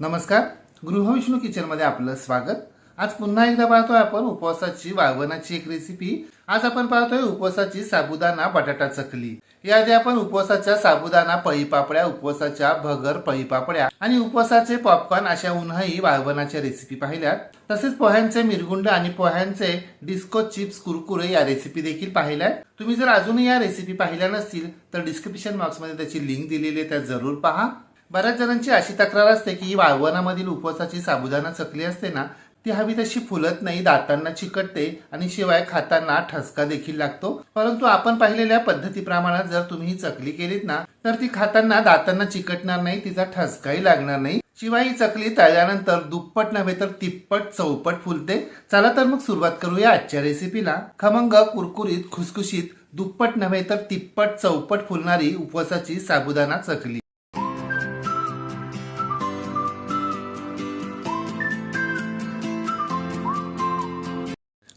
नमस्कार. गृहविष्णू किचनमध्ये आपलं स्वागत. आज पुन्हा एकदा पाहतोय आपण उपवासाची वाळवणाची एक रेसिपी आज आपण पाहतोय उपवासाची साबुदाणा बटाटा चकली. याआधी आपण उपवासाच्या साबुदाणा पळीपापड्या उपवासाच्या भगर पळीपापड्या आणि उपवासाचे पॉपकॉर्न अशा उन्हाही वाळवणाच्या रेसिपी पाहिल्यात. तसेच पोह्यांचे मिरगुंड आणि पोह्यांचे डिस्को चिप्स कुरकुरे या रेसिपी देखील पाहिल्यात. तुम्ही जर अजूनही या रेसिपी पाहिल्या नसतील तर डिस्क्रिप्शन बॉक्समध्ये त्याची लिंक दिलेली आहे त्या जरूर पहा. बऱ्याच जणांची अशी तक्रार असते की ही वाळवणामधील उपवासाची साबुदाणा चकली असते ना ती हवी तशी फुलत नाही दातांना चिकटते आणि शिवाय खाताना ठसका देखील लागतो. परंतु आपण पाहिलेल्या पद्धतीप्रमाणे जर तुम्ही ही चकली केलीत ना तर ती खाताना दातांना चिकटणार नाही तिचा ठसकाही लागणार नाही. शिवाय ही चकली तळल्यानंतर दुप्पट नव्हे तर तिप्पट चौपट फुलते. चला तर मग सुरुवात करूया आजच्या रेसिपीला खमंग कुरकुरीत खुसखुशीत दुप्पट नव्हे तर तिप्पट चौपट फुलणारी उपवासाची साबुदाणा चकली.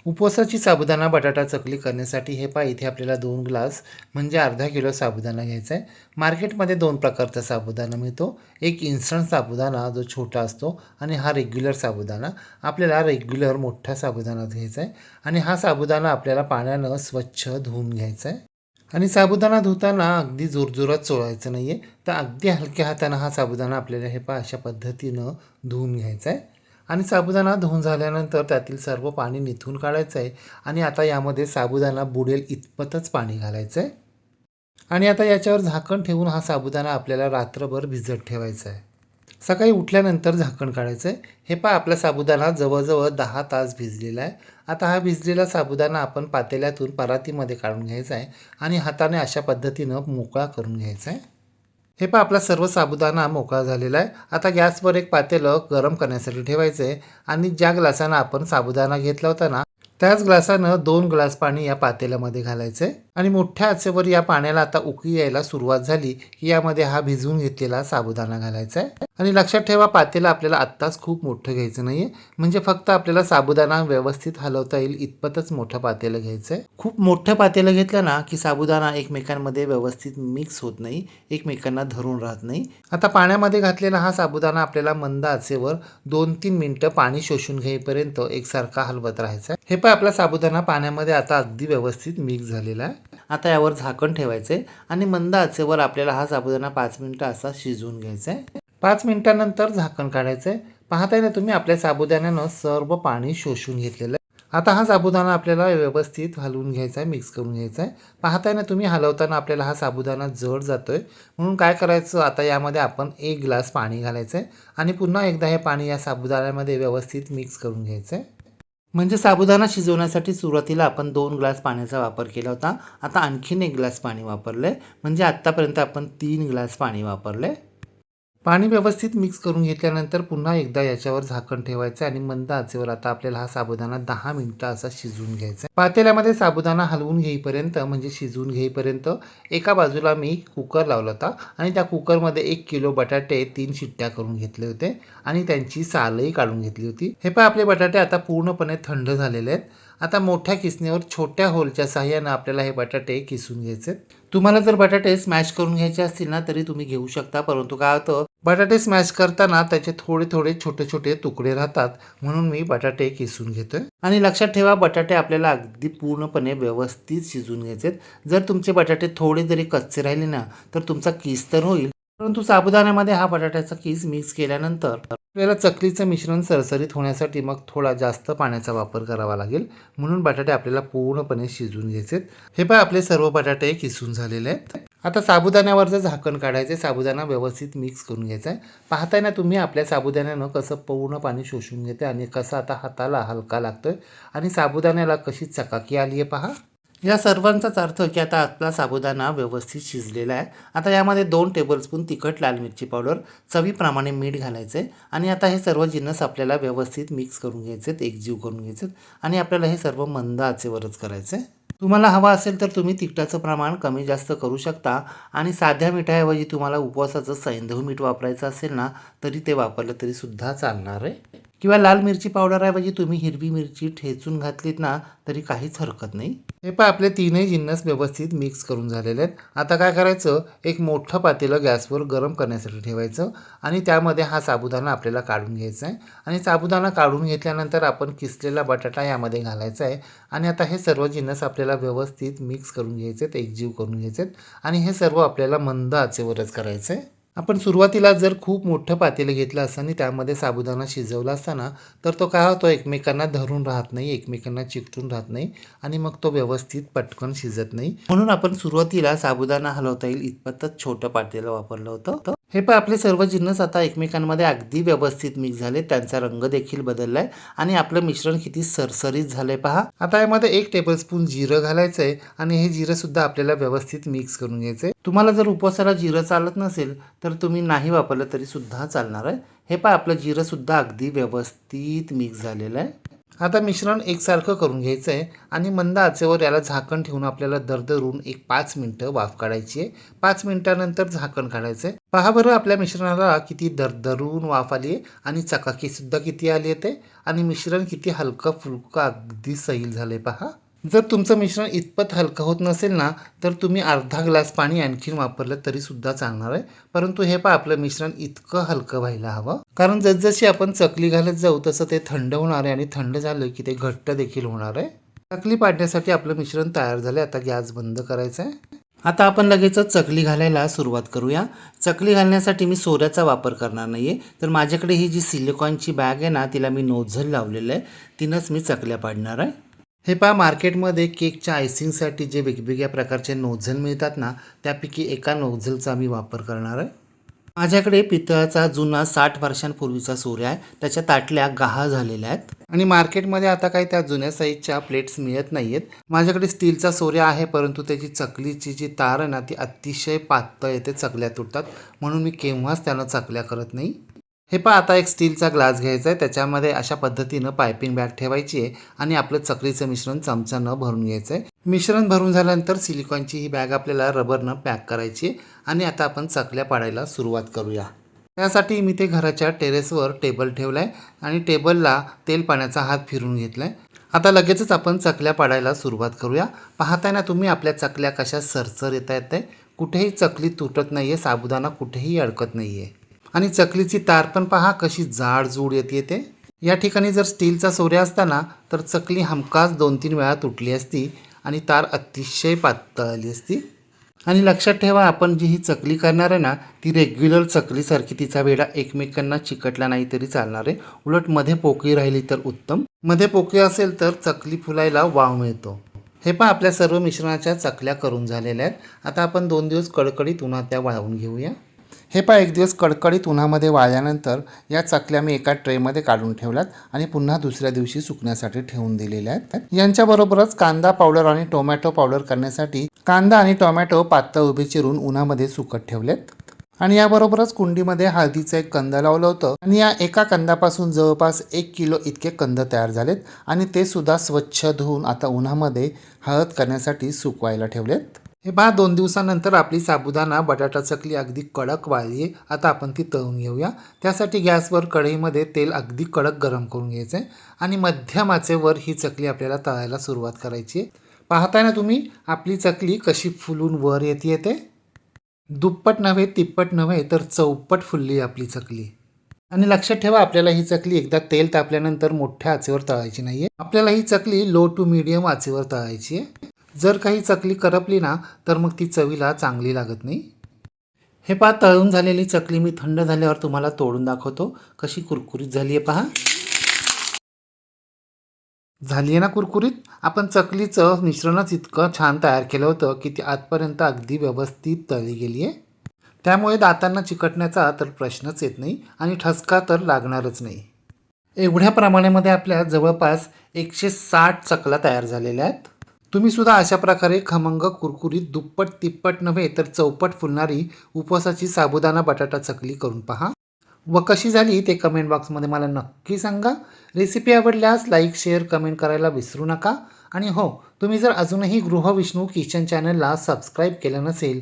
उपवासाची साबुदाणा बटाटा चकली करण्यासाठी हे पहा इथे आपल्याला दोन ग्लास म्हणजे अर्धा किलो साबुदाणा घ्यायचा आहे. मार्केटमध्ये दोन प्रकारचा साबुदाणा मिळतो. एक इन्स्टंट साबुदाणा जो छोटा असतो आणि हा रेग्युलर साबुदाणा. आपल्याला रेग्युलर मोठा साबुदाणा घ्यायचा आहे. आणि हा साबुदाणा आपल्याला पाण्यानं स्वच्छ धुवून घ्यायचा आहे. आणि साबुदाणा धुताना अगदी जोरजोरात चोळायचं नाही आहे तर अगदी हलक्या हातानं हा साबुदाणा आपल्याला हे पहा अशा पद्धतीनं धुवून घ्यायचा आहे. आणि साबुदाणा धुवून झाल्यानंतर त्यातील सर्व पाणी निथून काढायचं आहे आणि आता यामध्ये साबुदाणा बुडेल इतपतच पाणी घालायचं आहे आणि आता याच्यावर झाकण ठेवून हा साबुदाणा आपल्याला रात्रभर भिजत ठेवायचा आहे सकाळी उठल्यानंतर झाकण काढायचं आहे हे पहा आपला साबुदाणा जवळजवळ दहा तास भिजलेला आहे. आता हा भिजलेला साबुदाणा आपण पातेल्यातून परातीमध्ये काढून घ्यायचा आहे आणि हाताने अशा पद्धतीनं मोकळा करून घ्यायचा आहे हे पहा आपला सर्व साबुदाणा मोकळा झालेला आहे. आता गॅसवर एक पातेलं गरम करण्यासाठी ठेवायचं आहे आणि ज्या ग्लासानं आपण साबुदाणा घेतला होता ना त्याच ग्लासानं दोन ग्लास पाणी या पातेल्यामध्ये घालायचं. आहे आणि मोठ्या आचेवर या पाण्याला आता उकळी यायला सुरुवात झाली. की यामध्ये हा भिजवून घेतलेला साबुदाणा घालायचा आहे. आणि लक्षात ठेवा पातेला आपल्याला आत्ताच खूप मोठं घ्यायचं नाही आहे म्हणजे फक्त आपल्याला साबुदाणा व्यवस्थित हलवता येईल इतपतच मोठं पातेलं घ्यायचं आहे. खूप मोठं पातेलं घेतलं ना की साबुदाणा एकमेकांमध्ये व्यवस्थित मिक्स होत नाही एकमेकांना धरून राहत नाही. आता पाण्यामध्ये घातलेला हा साबुदाणा आपल्याला मंद आचेवर दोन तीन मिनटं पाणी शोषून घेईपर्यंत एकसारखा हलवत राहायचा आहे. हे पण आपला साबुदाणा पाण्यामध्ये आता अगदी व्यवस्थित मिक्स झालेला आहे. आता यावर झाकण ठेवायचं आहे आणि मंद आचेवर आपल्याला हा साबुदाणा पाच मिनटं असा शिजवून घ्यायचा आहे. पाच मिनटानंतर झाकण काढायचं आहे. पाहताय ना तुम्ही आपल्या साबुदाण्यानं सर्व पाणी शोषून घेतलेलं आहे. आता हा साबुदाणा आपल्याला व्यवस्थित हलवून घ्यायचा आहे मिक्स करून घ्यायचा आहे. पाहताय ना तुम्ही हलवताना आपल्याला हा साबुदाणा जड जातोय. म्हणून काय करायचं आता यामध्ये आपण एक ग्लास पाणी घालायचं आहे आणि पुन्हा एकदा हे पाणी या साबुदाण्यामध्ये व्यवस्थित मिक्स करून घ्यायचं आहे. म्हणजे साबुदाणा शिजवण्यासाठी सुरुवातीला आपण दोन ग्लास पाण्याचा वापर केला होता. आता आणखीन एक ग्लास पाणी वापरलं आहे म्हणजे आत्तापर्यंत आपण तीन ग्लास पाणी वापरलं आहे पाणी व्यवस्थित मिक्स करून घेतल्यानंतर पुन्हा एकदा याच्यावर झाकण ठेवायचं आणि मंद आचेवर आता आपल्याला हा साबुदाणा दहा मिनिटं असा शिजवून घ्यायचा पातेल्यामध्ये साबुदाणा हलवून घेईपर्यंत म्हणजे शिजवून घेईपर्यंत एका बाजूला मी कुकर लावला होता आणि त्या कुकरमध्ये एक किलो बटाटे तीन शिट्ट्या करून घेतले होते आणि त्यांची सालही काढून घेतली होती. हे पण आपले बटाटे आता पूर्णपणे थंड झालेले आहेत. आता मोठ्या किसणीवर छोट्या होलच्या साह्यानं आपल्याला हे बटाटे किसून घ्यायचे तुम्हाला जर बटाटे स्मॅश करून घ्यायचे असतील ना तरी तुम्ही घेऊ शकता परंतु काय होतं बटाटे स्मॅश करताना त्याचे थोडे थोडे छोटे छोटे तुकडे राहतात. म्हणून मी बटाटे किसून घेतोय. आणि लक्षात ठेवा बटाटे आपल्याला अगदी पूर्णपणे व्यवस्थित शिजून घ्यायचे जर तुमचे बटाटे थोडे जरी कच्चे राहिले ना तर तुमचा किस तर होईल. परंतु साबुदाण्यामध्ये हा बटाट्याचा किस मिक्स केल्यानंतर आपल्याला चकलीचं मिश्रण सरसरीत होण्यासाठी मग थोडा जास्त पाण्याचा वापर करावा लागेल. म्हणून बटाटे आपल्याला पूर्णपणे शिजून घ्यायचे हे पण आपले सर्व बटाटे किसून झालेले आहेत. आता साबुदाण्यावरचं झाकण काढायचं आहे. साबुदाणा व्यवस्थित मिक्स करून घ्यायचा आहे. पाहताय ना तुम्ही आपल्या साबुदाण्यानं कसं पूर्ण पाणी शोषून घेते आणि कसं आता हाताला हलका लागतो आहे आणि साबुदाण्याला कशी चकाकी आली आहे पहा. या सर्वांचाच अर्थ की आता आपला साबुदाणा व्यवस्थित शिजलेला आहे. आता यामध्ये दोन टेबलस्पून तिखट लाल मिरची पावडर चवीप्रमाणे मीठ घालायचं आहे आणि आता हे सर्व जिन्नस आपल्याला व्यवस्थित मिक्स करून घ्यायचे आहेत एकजीव करून घ्यायचे आहेत आणि आपल्याला हे सर्व मंद आचेवरच करायचं आहे तुम्हाला हवा असेल तर तुम्ही तिखटाचं प्रमाण कमी जास्त करू शकता आणि साध्या मिठाऐवजी तुम्हाला उपवासाचं सैंधव मीठ वापरायचं असेल ना तरी ते वापरलं तरीसुद्धा चालणार आहे. किंवा लाल मिरची पावडरऐवजी तुम्ही हिरवी मिरची ठेचून घातलीत ना तरी काहीच हरकत नाही. हे पण आपले तीनही जिन्नस व्यवस्थित मिक्स करून झालेले आहेत. आता काय करायचं? एक मोठं पातेलं गॅसवर गरम करण्यासाठी ठेवायचं आणि त्यामध्ये हा साबुदाणा आपल्याला काढून घ्यायचा आहे. आणि साबुदाणा काढून घेतल्यानंतर आपण किसलेला बटाटा यामध्ये घालायचा आहे. आणि आता हे सर्व जिन्नस आपल्याला व्यवस्थित मिक्स करून घ्यायचे आहेत एकजीव करून घ्यायचे आहेत आणि हे सर्व आपल्याला मंद आचेवरच करायचं आहे आपण सुरुवातीला जर खूप मोठं पातेलं घेतलं असतं आणि त्यामध्ये साबुदाणा शिजवला असताना तर तो काय होतो? एकमेकांना धरून राहत नाही एकमेकांना चिकटून राहत नाही आणि मग तो व्यवस्थित पटकन शिजत नाही. म्हणून आपण सुरुवातीला साबुदाणा हलवता येईल इतपतच छोटं पातेलं वापरलं होतं. हे पण आपले सर्व जिन्नस आता एकमेकांमध्ये अगदी व्यवस्थित मिक्स झाले. त्यांचा रंग देखील बदललाय. आणि आपलं मिश्रण किती सरसरीत झालंय पहा. आता यामध्ये एक टेबलस्पून जिरं घालायचं आहे आणि हे जिरं सुद्धा आपल्याला व्यवस्थित मिक्स करून घ्यायचं आहे तुम्हाला जर उपवासाला जिरं चालत नसेल तर तुम्ही नाही वापरलं तरी सुद्धा चालणार आहे. हे पहा आपलं जिरं सुद्धा अगदी व्यवस्थित मिक्स झालेलं आहे. आता मिश्रण एकसारखं करून घ्यायचं आहे आणि मंद आचेवर याला झाकण ठेवून आपल्याला दरदरून एक पाच मिनटं वाफ काढायची आहे. पाच मिनटानंतर झाकण काढायचं आहे पहा बरं आपल्या मिश्रणाला किती दरदरून वाफ आली आहे आणि चकाकीसुद्धा किती आली आहे ते. आणि मिश्रण किती हलकं फुलकं अगदी सैल झालं आहे पहा. जर तुमचं मिश्रण इतपत हलकं होत नसेल ना तर तुम्ही अर्धा ग्लास पाणी आणखीन वापरलं तरीसुद्धा चालणार आहे. परंतु हे पहा आपलं मिश्रण इतकं हलकं व्हायला हवं. कारण जसजशी आपण चकली घालत जाऊ तसं ते थंड होणार आहे आणि थंड झालं की ते घट्ट देखील होणार आहे. चकली पाडण्यासाठी आपलं मिश्रण तयार झालं आता गॅस बंद करायचा आहे. आता आपण लगेचच चकली घालायला सुरुवात करूया. चकली घालण्यासाठी मी सोऱ्याचा वापर करणार नाही आहे तर माझ्याकडे ही जी सिलिकॉनची बॅग आहे ना तिला मी नोझल लावलेलं आहे. तिनंच मी चकल्या पाडणार आहे. हे पहा मार्केटमध्ये केकच्या आयसिंगसाठी जे वेगवेगळ्या प्रकारचे नोझल मिळतात ना त्यापैकी एका नोझलचा मी वापर करणार आहे. माझ्याकडे पितळाचा जुना साठ वर्षांपूर्वीचा सूर्या आहे. त्याच्या ताटल्या गहा झालेल्या आहेत. आणि मार्केटमध्ये आता काही त्या जुन्या साईजच्या प्लेट्स मिळत नाही आहेत माझ्याकडे स्टीलचा सोऱ्या आहे परंतु त्याची चकलीची जी तार आहे ना ती अतिशय पातळ येते चकल्या तुटतात. म्हणून मी केव्हाच त्यानं चकल्या करत नाही. हे पहा आता एक स्टीलचा ग्लास घ्यायचा आहे. त्याच्यामध्ये अशा पद्धतीनं पायपिंग बॅग ठेवायची आहे आणि आपलं चकलीचं मिश्रण चमच्यानं भरून घ्यायचं आहे. मिश्रण भरून झाल्यानंतर सिलिकॉनची ही बॅग आपल्याला रबरनं पॅक करायची आहे आणि आता आपण चकल्या पाडायला सुरुवात करूया. त्यासाठी मी ते घराच्या टेरेसवर टेबल ठेवला आहे आणि टेबलला तेल पाण्याचा हात फिरून घेतला आहे आता लगेचच आपण चकल्या पाडायला सुरुवात करूया. पाहताय ना तुम्ही आपल्या चकल्या कशा सरसर येता येत आहे कुठेही चकली तुटत नाही आहे साबुदाणा कुठेही अडकत नाही आहे आणि चकलीची तार पण पहा कशी जाड जूड येते ते या ठिकाणी जर स्टीलचा सोऱ्या असता ना तर चकली हमखास दोन तीन वेळा तुटली असती आणि तार अतिशय पातळ आली असती. आणि लक्षात ठेवा आपण जी ही चकली करणार आहे ना ती रेग्युलर चकलीसारखी तिचा वेडा एकमेकांना चिकटला नाही तरी चालणार आहे. उलटमध्ये पोकळी राहिली तर उत्तम. मध्ये पोकळी असेल तर चकली फुलायला वाव मिळतो. हे पण आपल्या सर्व मिश्रणाच्या चकल्या करून झालेल्या आहेत. आता आपण दोन दिवस कडकडीत उन्हात त्या वाळवून घेऊया. हे पहा एक दिवस कडकडीत उन्हामध्ये वाळल्यानंतर या चकल्या मी एका ट्रेमध्ये काढून ठेवल्यात आणि पुन्हा दुसऱ्या दिवशी सुकण्यासाठी ठेवून दिलेल्या आहेत यांच्याबरोबरच कांदा पावडर आणि टोमॅटो पावडर करण्यासाठी कांदा आणि टोमॅटो पातळ उभे चिरून उन्हामध्ये सुकत ठेवलेत. आणि याबरोबरच कुंडीमध्ये हळदीचं एक कंद लावलं होतं. आणि या एका कंदापासून जवळपास एक किलो इतके कंद तयार झालेत आणि ते सुद्धा स्वच्छ धुवून आता उन्हामध्ये हळद करण्यासाठी सुकवायला ठेवलेत. हे पहा दोन दिवसानंतर आपली साबुदाणा बटाटा चकली अगदी कडक वाळली आहे. आता आपण ती तळून घेऊया. त्यासाठी गॅसवर कढईमध्ये तेल अगदी कडक गरम करून घ्यायचं आहे आणि मध्यम आचेवर ही चकली आपल्याला तळायला सुरुवात करायची आहे. पाहताय ना तुम्ही आपली चकली कशी फुलून वर येते येते? दुप्पट नव्हे तिप्पट नव्हे तर चौपट फुलली आपली चकली. आणि लक्षात ठेवा आपल्याला ही चकली एकदा तेल तापल्यानंतर मोठ्या आचेवर तळायची नाही आहे आपल्याला ही चकली लो टू मिडियम आचेवर तळायची आहे. जर काही चकली करपली ना तर मग ती चवीला चांगली लागत नाही. हे पहा तळून झालेली चकली मी थंड झाल्यावर तुम्हाला तोडून दाखवतो. कशी कुरकुरीत झाली आहे पहा. झाली आहे ना कुरकुरीत? आपण चकलीचं मिश्रणच इतकं छान तयार केलं होतं की ती आजपर्यंत अगदी व्यवस्थित तळली गेली आहे. त्यामुळे दातांना चिकटण्याचा तर प्रश्नच येत नाही आणि ठसका तर लागणारच नाही. एवढ्या प्रमाणामध्ये आपल्या जवळपास एकशे साठ चकला तयार झालेल्या आहेत. तुम्ही सुद्धा अशा प्रकारे खमंग कुरकुरीत दुप्पट तिप्पट नव्हे तर चौपट फुलणारी उपवासाची साबुदाणा बटाटा चकली करून पहा. व कशी झाली ते कमेंट बॉक्समध्ये मला नक्की सांगा. रेसिपी आवडल्यास लाईक शेअर कमेंट करायला विसरू नका. आणि हो तुम्ही जर अजूनही गृहविष्णू किचन चॅनलला सबस्क्राईब केलं नसेल